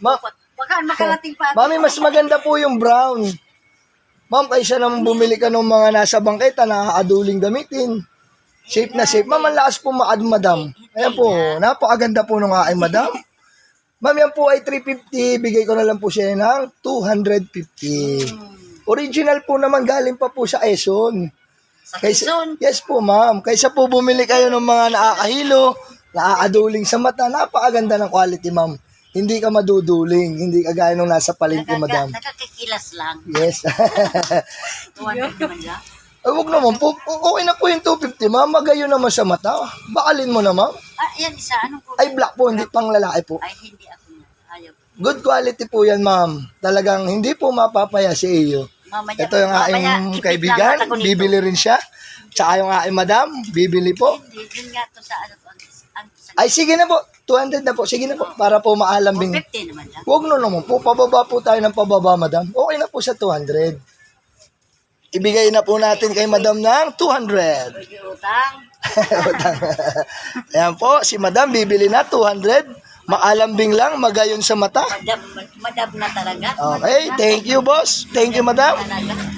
Ma-. Baka makarating pa. Mami, mas maganda po yung brown. Ma'am, kaysa naman bumili ka ng mga nasa bangketa na aduling gamitin. Safe na safe. Ma'am, ang lakas po maad, madam. Ayan po, napakaganda po nung aking madam. Ma'am, yan po ay 350. Bigay ko na lang po siya ng 250. Original po naman, galing pa po sa Quezon. Sa Quezon. yes po, ma'am. Kaysa po bumili kayo ng mga nakakahilo, naaaduling sa mata, napakaganda ng quality, ma'am. Hindi ka maduduling, hindi ka gaya nung nasa palengke, madam. Nakakakilas lang. Yes. Tuwan naman lang. Ay, wag naman po. Okay na po yung 250, ma'am. Magayo naman sa mata. Bakalin mo na, ma'am. Ah, yan isa. Anong po? Ay, black po, hindi pang lalaki po. Ay, hindi ako na. Ayaw. Good quality po yan, ma'am. Talagang hindi po mapapaya si iyo. Mamaya, Ito yung mamaya, aking kaibigan. Bibili rin siya. Tsaka yung aking madam, bibili po. Hindi, yun nga to sa ano. Ang, sa, Ay, sige na po. 200 na po. Sige na po. Para po maalambing. 50 naman lang. Huwag na naman po. Pababa po tayo ng pababa, madam. Okay na po sa 200. Ibigay na po natin kay madam ng 200. Pwede utang. Ayan po, si madam bibili na 200. Maalambing lang, magayon sa mata. Madab, madab na talaga. Okay, thank you boss. Thank you madam. Talaga.